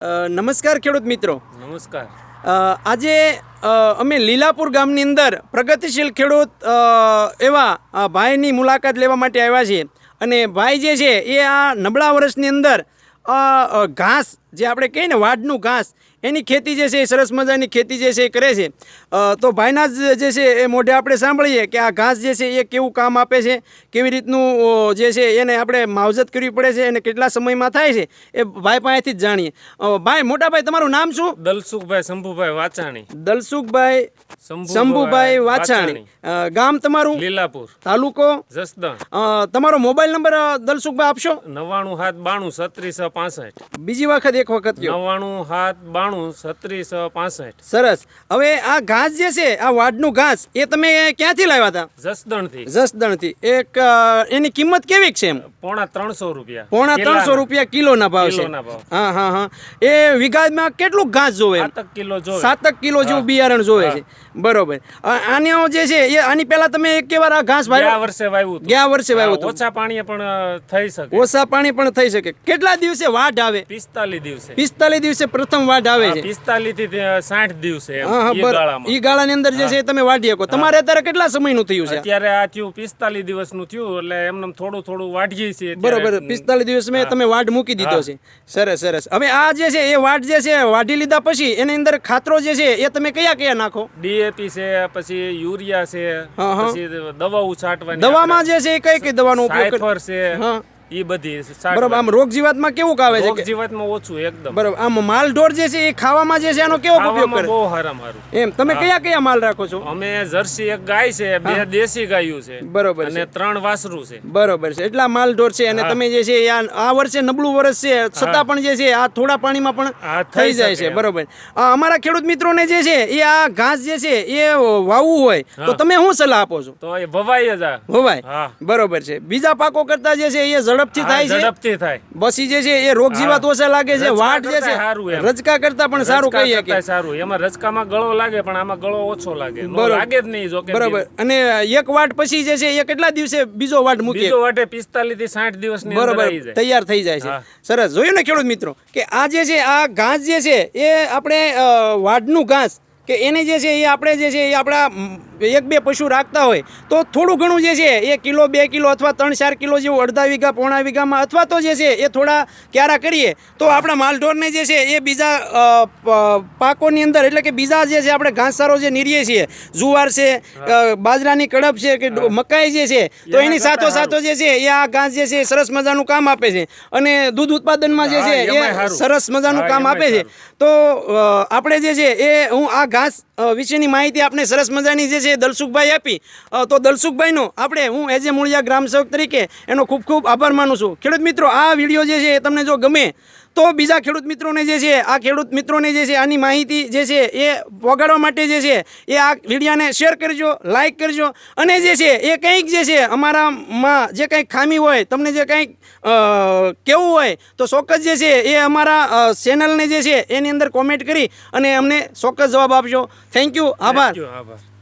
નમસ્કાર ખેડૂત મિત્રો. નમસ્કાર. આજે અમે લીલાપુર ગામની અંદર પ્રગતિશીલ ખેડૂત એવા ભાઈની મુલાકાત લેવા માટે આવ્યા છીએ. અને ભાઈ જે છે એ આ નબળા વર્ષની અંદર ઘાસ જે આપણે કહીએ ને વાડનું ઘાસ એની ખેતી જે છે એ સરસ મજાની ખેતી જે છે એ કરે છે. તો ભાઈના જ છે એ મોઢે આપણે સાંભળીએ કે આ ઘાસ જે છે એ કેવું કામ આપે છે કેવી રીતનું જે છે એને આપણે માવજત કરવી પડે છે અને કેટલા સમયમાં થાય છે એ ભાઈ પાસેથી જ જાણીએ. ભાઈ મોટાભાઈ તમારું નામ શું? દલસુખભાઈ શંભુભાઈ વાચાણી. દલસુખભાઈ શંભુભાઈ વાછાણી ગામ તમારું? લીલાપુર. તાલુકો? જસદણ. તમારો મોબાઈલ નંબર દલસુખભાઈ આપશો? નવ્વાણું હાથ બાણું છત્રીસ પાસઠ. બીજી વખત એક વખત નવ્વાણું હાથ બાણું છત્રીસ પાસઠ. સરસ. હવે આ ઘાસ જે છે આ વાડનું ઘાસ એ તમે ક્યાંથી લાવ્યા હતા? જસદણથી. જસદણથી. એક એની કિંમત કેવી છે એમ? પોણા ત્રણસો રૂપિયા. પોણા ત્રણસો રૂપિયા કિલોના ભાવ છે. હા હા હા. એ વિઘામાં કેટલું ઘાસ જોવે સાતક કિલો જોવે. સાતક કિલો જેવું બિયારણ જોવે છે. બરોબર. આનીઓ આનો જે છે એ આની પહેલા તમે એક વાર આ ઘાસ ગયા વર્ષે વાવ્યું ગયા વર્ષે વાવ્યું ઓછા પાણીએ પણ થઈ શકે. ઓછા પાણી પણ થઈ શકે. કેટલા દિવસે વાઢ આવે? પિસ્તાલીસ દિવસે. પિસ્તાલીસ દિવસે પ્રથમ વાઢ આવે છે. પિસ્તાલીસથી સાઠ દિવસે ઈ. ગાળાની અંદર જે છે તમે વાઢી શકો. તમારે અત્યારે કેટલા સમયનું થયું છે? અત્યારે આ થયું પિસ્તાલીસ દિવસનું થયું એટલે એમને થોડું થોડું વાઢીએ છીએ બરોબર. પિસ્તાલીસ દિવસ મેં તમે વાઢ મૂકી દીધો છે. સરસ સરસ. હવે આ જે છે એ વાઢ જે છે વાઢી લીધા પછી એની અંદર ખાતરો જે છે એ તમે કયા કયા નાખો? ડીએપી છે પછી યુરિયા છે. પછી દવાઓ છાંટવાની દવામાં જે છે એ કઈ કઈ દવાનો ઉપયોગ છે. હા. ઈ બધી બરોબર આમ રોગ જીવાતમાં કેવું આવે છે જીવાતમાં ઓછું એકદમ. બરોબર આમ માલ ઢોર જે છે એ ખાવામાં જે છે એનો કેવો ઉપયોગ કરે? બહુ હરામ હારું. એમ તમે કયા કયા માલ રાખો છો? અમે જર્સી એક ગાય છે બે દેશી ગાયું છે બરોબર અને ત્રણ વાસરું છે. બરોબર છે એટલા માલ ઢોર છે અને તમે જે છે આ વર્ષે નબળું વર્ષ છે છતાં પણ જે છે આ થોડા પાણીમાં પણ થઈ જાય છે બરોબર. અમારા ખેડૂત મિત્રોને જે છે એ આ ઘાસ જે છે એ વાવવું હોય તો તમે શું સલાહ આપો છો? તો એ વવાય જ વવાય બરોબર છે. બીજા પાકો કરતા જે છે એ ઝડપથી થાય છે. ઝડપથી થાય. બસી જે છે એ રોગ જીવાત ઓછા લાગે છે વાટ જે છે સારું રજકા કરતા પણ સારું કહીએ કે સારું. એમાં રજકામાં ગળો લાગે પણ આમાં ગળો ઓછો લાગે. લાગે જ નહીં જો કે બરોબર. અને એક વાટ પછી જે છે એ કેટલા દિવસે બીજો વાટ મૂકે બીજો વાટે પિસ્તાલીસથી સાઠ દિવસની બરોબર. તૈયાર થઈ જાય છે. સરસ. જોયું ને ખેડૂત મિત્રો કે આ જે છે આ ઘાસ જે છે એ આપણે વાડનું ઘાસ કે એને જે છે એ આપણે જે છે એ આપણા એક બે પશુ રાખતા હોય તો થોડું ઘણું જે છે એ કિલો બે કિલો અથવા ત્રણ ચાર કિલો જેવું અડધા વીઘા પોણા વીઘામાં અથવા તો જે છે એ થોડા ક્યારા કરીએ તો આપણા માલઢોરને જે છે એ બીજા પાકોની અંદર એટલે કે બીજા જે છે આપણે ઘાસચારો જે નીરીએ છીએ જુવાર છે બાજરાની કડપ છે કે મકાઈ જે છે તો એની સાથો સાથો જે છે એ આ ઘાસ જે છે એ સરસ મજાનું કામ આપે છે અને દૂધ ઉત્પાદનમાં જે છે એ સરસ મજાનું કામ આપે છે તો આપણે જે છે એ હું આ ઘાસ વિશેની માહિતી આપણે સરસ મજાની જે છે એ દલસુખભાઈ આપી તો દલસુખભાઈનો આપણે હું એજ એ મૂળિયા ગ્રામ સેવક તરીકે એનો ખૂબ ખૂબ આભાર માનું છું. ખેડૂત મિત્રો આ વીડિયો જે છે એ તમને જો ગમે તો બીજા ખેડૂત મિત્રોને જે છે આ ખેડૂત મિત્રોને જે છે આની માહિતી જે છે એ વગાડવા માટે જે છે એ આ વિડીયાને શેર કરજો લાઇક કરજો અને જે છે એ કંઈક જે છે અમારામાં જે કંઈક ખામી હોય તમને જે કંઈક કેવું હોય તો ચોક્કસ જે છે એ અમારા ચેનલને જે છે એની અંદર કોમેન્ટ કરી અને અમને ચોક્કસ જવાબ આપજો. થેન્ક યુ આભાર. આભાર.